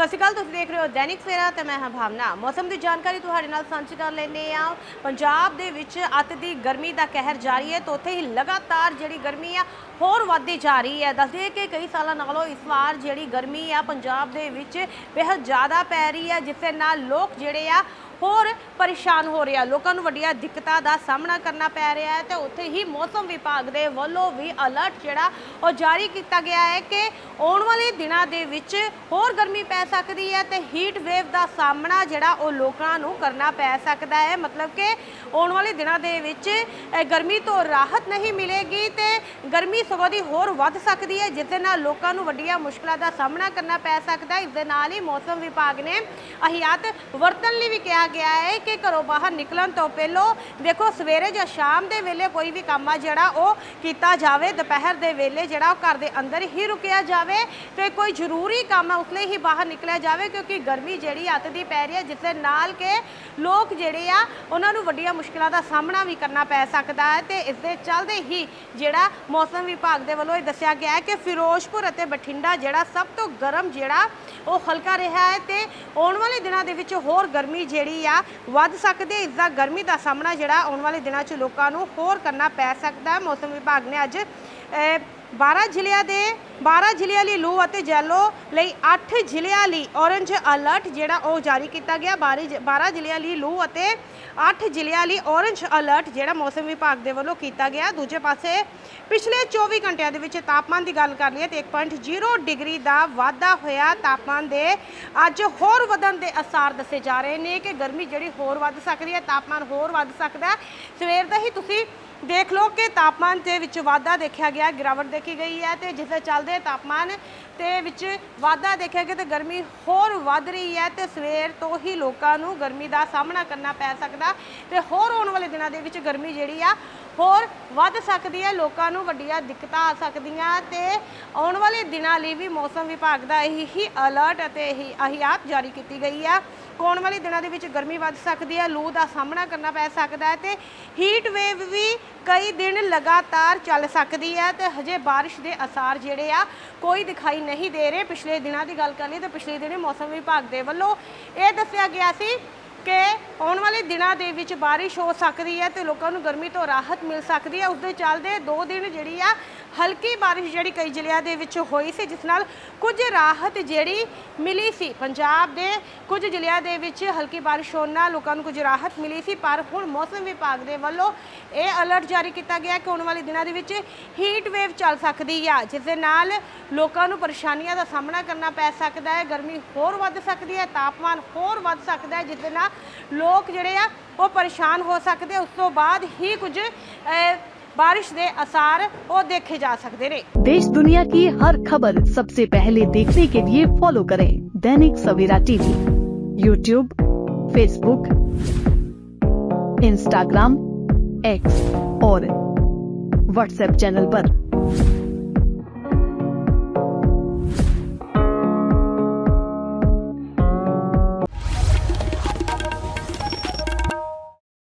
ਸਤਿ ਸ਼੍ਰੀ ਅਕਾਲ, ਤੁਸੀਂ ਦੇਖ ਰਹੇ ਹੋ ਦੈਨਿਕ ਸਵੇਰਾ ਤੇ ਮੈਂ ਹਾਂ ਭਾਵਨਾ। ਮੌਸਮ ਦੀ ਜਾਣਕਾਰੀ ਤੁਹਾਡੇ ਨਾਲ ਸਾਂਝੀ ਕਰ ਲੈਂਦੇ ਆ ਪੰਜਾਬ ਦੇ ਵਿੱਚ ਅੱਤ ਦੀ ਗਰਮੀ ਦਾ ਕਹਿਰ ਜਾਰੀ ਹੈ ਤੇ ਉੱਥੇ ਹੀ ਲਗਾਤਾਰ ਜਿਹੜੀ ਗਰਮੀ ਆ, ਹੋਰ ਵੱਧਦੀ ਜਾ ਰਹੀ ਹੈ। ਦੱਸਦੇ ਕਿ ਕਈ ਸਾਲਾਂ ਨਾਲੋਂ ਇਸ ਵਾਰ ਜਿਹੜੀ ਗਰਮੀ ਆ, ਪੰਜਾਬ ਦੇ ਵਿੱਚ ਬੇहद ਜ਼ਿਆਦਾ ਪੈ ਰਹੀ ਹੈ, ਜਿਸ ਨਾਲ ਲੋਕ ਜਿਹੜੇ ਆ ਹੋਰ ਪਰੇਸ਼ਾਨ ਹੋ ਰਿਹਾ। ਲੋਕਾਂ ਨੂੰ ਵੱਡੀਆਂ ਦਿੱਕਤਾਂ ਦਾ ਸਾਹਮਣਾ ਕਰਨਾ ਪੈ ਰਿਹਾ ਹੈ ਤੇ ਉੱਥੇ ਹੀ ਮੌਸਮ ਵਿਭਾਗ ਦੇ ਵੱਲੋਂ ਵੀ ਅਲਰਟ ਜਿਹੜਾ ਉਹ ਜਾਰੀ ਕੀਤਾ ਗਿਆ ਹੈ ਕਿ ਆਉਣ ਵਾਲੇ ਦਿਨਾਂ ਦੇ ਵਿੱਚ ਹੋਰ ਗਰਮੀ ਪੈ ਸਕਦੀ ਹੈ ਤੇ ਹੀਟ ਵੇਵ ਦਾ ਸਾਹਮਣਾ ਜਿਹੜਾ ਉਹ ਲੋਕਾਂ ਨੂੰ ਕਰਨਾ ਪੈ ਸਕਦਾ ਹੈ। ਮਤਲਬ ਕਿ ਆਉਣ ਵਾਲੇ ਦਿਨਾਂ ਦੇ ਵਿੱਚ ਗਰਮੀ ਤੋਂ ਰਾਹਤ ਨਹੀਂ ਮਿਲੇਗੀ ਤੇ ਗਰਮੀ ਸਗੋਂ ਦੀ ਹੋਰ ਵੱਧ ਸਕਦੀ ਹੈ, ਜਿਸ ਦੇ ਨਾਲ ਲੋਕਾਂ ਨੂੰ ਵੱਡੀਆਂ ਮੁਸ਼ਕਲਾਂ ਦਾ ਸਾਹਮਣਾ ਕਰਨਾ ਪੈ ਸਕਦਾ ਹੈ। ਇਸ ਦੇ ਨਾਲ ਹੀ ਮੌਸਮ ਵਿਭਾਗ ਨੇ ਅਹਿਆਤ ਵਰਤਣ ਲਈ ਵੀ ਕਿਹਾ ਗਿਆ ਹੈ ਕਿ ਘਰੋਂ ਬਾਹਰ ਨਿਕਲਣ ਤੋਂ ਪਹਿਲਾਂ ਦੇਖੋ ਸਵੇਰੇ ਜਾਂ ਸ਼ਾਮ ਦੇ ਵੇਲੇ ਕੋਈ ਵੀ ਕੰਮ ਆ ਜਿਹੜਾ ਉਹ ਕੀਤਾ ਜਾਵੇ, ਦੁਪਹਿਰ ਦੇ ਵੇਲੇ ਜਿਹੜਾ ਉਹ ਘਰ ਦੇ ਅੰਦਰ ਹੀ ਰੁਕਿਆ ਜਾਵੇ ਤੇ ਕੋਈ ਜ਼ਰੂਰੀ ਕੰਮ ਹੈ ਉਸ ਲਈ ਹੀ ਬਾਹਰ ਨਿਕਲਿਆ ਜਾਵੇ ਕਿਉਂਕਿ ਗਰਮੀ ਜਿਹੜੀ ਅੱਤ ਦੀ ਪੈ ਰਹੀ ਹੈ, ਜਿਸ ਦੇ ਨਾਲ ਕਿ ਲੋਕ ਜਿਹੜੇ ਆ, ਉਹਨਾਂ ਨੂੰ ਵੱਡੀਆਂ ਮੁਸ਼ਕਲਾਂ ਦਾ ਸਾਹਮਣਾ ਵੀ ਕਰਨਾ ਪੈ ਸਕਦਾ ਹੈ ਤੇ ਇਸ ਦੇ ਚੱਲਦੇ ਹੀ ਜਿਹੜਾ ਮੌਸਮ ਵਿਭਾਗ ਦੇ ਵੱਲੋਂ ਇਹ ਦੱਸਿਆ ਗਿਆ ਹੈ ਕਿ ਫਿਰੋਜ਼ਪੁਰ ਅਤੇ ਬਠਿੰਡਾ ਜਿਹੜਾ ਸਭ ਤੋਂ ਗਰਮ ਜਿਹੜਾ ਉਹ ਹਲਕਾ ਰਿਹਾ ਹੈ ਤੇ ਆਉਣ ਵਾਲੇ ਦਿਨਾਂ ਦੇ ਵਿੱਚ ਹੋਰ ਗਰਮੀ ਜਿਹੜੀ ਆ ਵੱਧ ਸਕਦੀ ਹੈ। ਇਸ ਦਾ ਗਰਮੀ ਦਾ ਸਾਹਮਣਾ ਜਿਹੜਾ ਆਉਣ ਵਾਲੇ ਦਿਨਾਂ 'ਚ ਲੋਕਾਂ ਨੂੰ ਹੋਰ ਕਰਨਾ ਪੈ ਸਕਦਾ ਹੈ। ਮੌਸਮ ਵਿਭਾਗ ਨੇ ਅੱਜ ਅਹ, 12 ਜ਼ਿਲ੍ਹਿਆਂ ਦੇ 12 ਜ਼ਿਲ੍ਹਿਆਂ ਲਈ ਲੂ ਅਤੇ ਜੈਲੋ ਲਈ 8 ਜ਼ਿਲ੍ਹਿਆਂ ਲਈ ਔਰੰਜ ਅਲਰਟ ਜਿਹੜਾ ਉਹ ਜਾਰੀ ਕੀਤਾ ਗਿਆ। 12 ਜ- 12 ਜ਼ਿਲ੍ਹਿਆਂ ਲਈ ਲੂ ਅਤੇ 8 ਜ਼ਿਲ੍ਹਿਆਂ ਲਈ ਔਰੰਜ ਅਲਰਟ ਜਿਹੜਾ ਮੌਸਮ ਵਿਭਾਗ ਦੇ ਵੱਲੋਂ ਕੀਤਾ ਗਿਆ। ਦੂਜੇ ਪਾਸੇ ਪਿਛਲੇ 24 ਘੰਟਿਆਂ ਦੇ ਵਿੱਚ ਤਾਪਮਾਨ ਦੀ ਗੱਲ ਕਰ ਲਈਏ ਤੇ 1.0 ਡਿਗਰੀ ਦਾ ਵਾਧਾ ਹੋਇਆ। ਤਾਪਮਾਨ ਦੇ ਅੱਜ ਹੋਰ ਵਧਣ ਦੇ ਅਸਾਰ ਦੱਸੇ ਜਾ ਰਹੇ ਨੇ ਕਿ ਗਰਮੀ ਜਿਹੜੀ ਹੋਰ ਵੱਧ ਸਕਦੀ ਹੈ, ਤਾਪਮਾਨ ਹੋਰ ਵੱਧ ਸਕਦਾ ਸਵੇਰ ਦਾ ਹੀ ਤੁਸੀਂ ਦੇਖ ਲਓ ਕਿ ਤਾਪਮਾਨ ਦੇ ਵਿੱਚ ਵਾਧਾ ਦੇਖਿਆ ਗਿਆ, ਗਿਰਾਵਟ ਦੇਖੀ ਗਈ ਹੈ ਤੇ ਜਿਸ ਦੇ ਚੱਲਦੇ ਤਾਪਮਾਨ ਤੇ ਵਿੱਚ ਵਾਧਾ ਦੇਖਿਆ ਗਿਆ ਤੇ ਗਰਮੀ ਹੋਰ ਵੱਧ ਰਹੀ ਹੈ ਤੇ ਸਵੇਰ ਤੋਂ ਹੀ ਲੋਕਾਂ ਨੂੰ ਗਰਮੀ ਦਾ ਸਾਹਮਣਾ ਕਰਨਾ ਪੈ ਸਕਦਾ ਤੇ ਹੋਰ ਆਉਣ ਵਾਲੇ ਦਿਨਾਂ ਦੇ ਵਿੱਚ ਗਰਮੀ ਜਿਹੜੀ ਆ ਹੋਰ ਵੱਧ ਸਕਦੀ ਹੈ, ਲੋਕਾਂ ਨੂੰ ਵੱਡੀਆਂ ਦਿੱਕਤਾਂ ਆ ਸਕਦੀਆਂ ਤੇ ਆਉਣ ਵਾਲੇ ਦਿਨਾਂ ਲਈ ਵੀ ਮੌਸਮ ਵਿਭਾਗ ਦਾ ਇਹੀ ਹੀ ਅਲਰਟ ਅਤੇ ਇਹੀ ਅਹਿਆਤ ਜਾਰੀ ਕੀਤੀ ਗਈ ਆ। ਆਉਣ ਵਾਲੇ ਦਿਨਾਂ ਦੇ ਵਿੱਚ ਗਰਮੀ ਵੱਧ ਸਕਦੀ ਹੈ, ਲੂ ਦਾ ਸਾਹਮਣਾ ਕਰਨਾ ਪੈ ਸਕਦਾ ਹੈ ਤੇ ਹੀਟ ਵੇਵ ਵੀ ਕਈ ਦਿਨ ਲਗਾਤਾਰ ਚੱਲ ਸਕਦੀ ਹੈ ਤੇ ਹਜੇ ਬਾਰਿਸ਼ ਦੇ ਅਸਾਰ ਜਿਹੜੇ ਆ ਕੋਈ ਦਿਖਾਈ ਨਹੀਂ ਦੇ ਰਹੇ। ਪਿਛਲੇ ਦਿਨਾਂ ਦੀ ਗੱਲ ਕਰ ਲਈਏ ਤਾਂ ਪਿਛਲੇ ਦਿਨੀ ਮੌਸਮ ਵਿਭਾਗ ਦੇ ਵੱਲੋਂ ਇਹ ਦੱਸਿਆ ਗਿਆ ਸੀ ਕਿ ਆਉਣ ਵਾਲੇ ਦਿਨਾਂ ਦੇ ਵਿੱਚ ਬਾਰਿਸ਼ ਹੋ ਸਕਦੀ ਹੈ ਤੇ ਲੋਕਾਂ ਨੂੰ ਗਰਮੀ ਤੋਂ ਰਾਹਤ ਮਿਲ ਸਕਦੀ ਹੈ। ਉਸ ਦੇ ਚੱਲਦੇ ਦੋ ਦਿਨ ਜਿਹੜੀ ਆ ਹਲਕੀ ਬਾਰਿਸ਼ ਜਿਹੜੀ ਕਈ ਜ਼ਿਲ੍ਹਿਆਂ ਦੇ ਵਿੱਚ ਹੋਈ ਸੀ, ਜਿਸ ਨਾਲ ਕੁਝ ਰਾਹਤ ਜਿਹੜੀ ਮਿਲੀ ਸੀ। ਪੰਜਾਬ ਦੇ ਕੁਝ ਜ਼ਿਲ੍ਹਿਆਂ ਦੇ ਵਿੱਚ ਹਲਕੀ ਬਾਰਿਸ਼ ਹੋਣ ਨਾਲ ਲੋਕਾਂ ਨੂੰ ਕੁਝ ਰਾਹਤ ਮਿਲੀ ਸੀ, ਪਰ ਹੁਣ ਮੌਸਮ ਵਿਭਾਗ ਦੇ ਵੱਲੋਂ ਇਹ ਅਲਰਟ ਜਾਰੀ ਕੀਤਾ ਗਿਆ ਕਿ ਆਉਣ ਵਾਲੇ ਦਿਨਾਂ ਦੇ ਵਿੱਚ ਹੀਟ ਵੇਵ ਚੱਲ ਸਕਦੀ ਆ, ਜਿਸ ਦੇ ਨਾਲ ਲੋਕਾਂ ਨੂੰ ਪਰੇਸ਼ਾਨੀਆਂ ਦਾ ਸਾਹਮਣਾ ਕਰਨਾ ਪੈ ਸਕਦਾ ਹੈ। ਗਰਮੀ ਹੋਰ ਵੱਧ ਸਕਦੀ ਹੈ, ਤਾਪਮਾਨ ਹੋਰ ਵੱਧ ਸਕਦਾ ਹੈ, ਜਿਸ ਦੇ ਨਾਲ ਲੋਕ ਜਿਹੜੇ ਆ ਉਹ ਪਰੇਸ਼ਾਨ ਹੋ ਸਕਦੇ ਆ। ਉਸ ਤੋਂ ਬਾਅਦ ਹੀ ਕੁਝ ਅਹ, ਬਾਰਿਸ਼ ਦੇ ਅਸਾਰ ਉਹ ਦੇਖੇ ਜਾ ਸਕਦੇ ਨੇ देश दुनिया की हर खबर सबसे पहले देखने के लिए फॉलो करें Dainik Savera TV YouTube Facebook Instagram X और व्हाट्सएप चैनल पर।